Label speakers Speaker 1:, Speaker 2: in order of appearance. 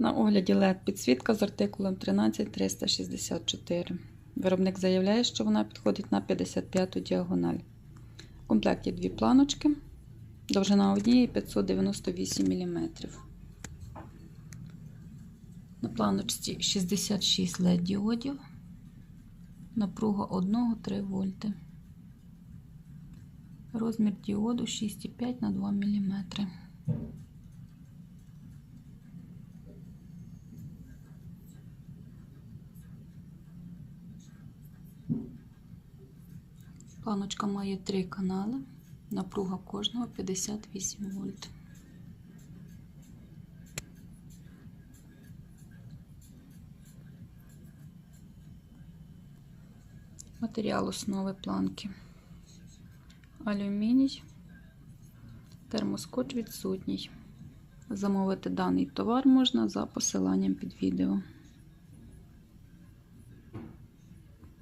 Speaker 1: На огляді LED підсвітка з артикулом 13364. Виробник заявляє, що вона підходить на 55-ту діагональ. В комплекті дві планочки. Довжина однієї 598 мм. На планочці 66 LED діодів. Напруга 1-3 вольти. Розмір діоду 6,5 на 2 мм. Планочка має три канали. Напруга кожного 58 вольт. Матеріал основи планки. Алюміній. Термоскоч відсутній. Замовити даний товар можна за посиланням під відео.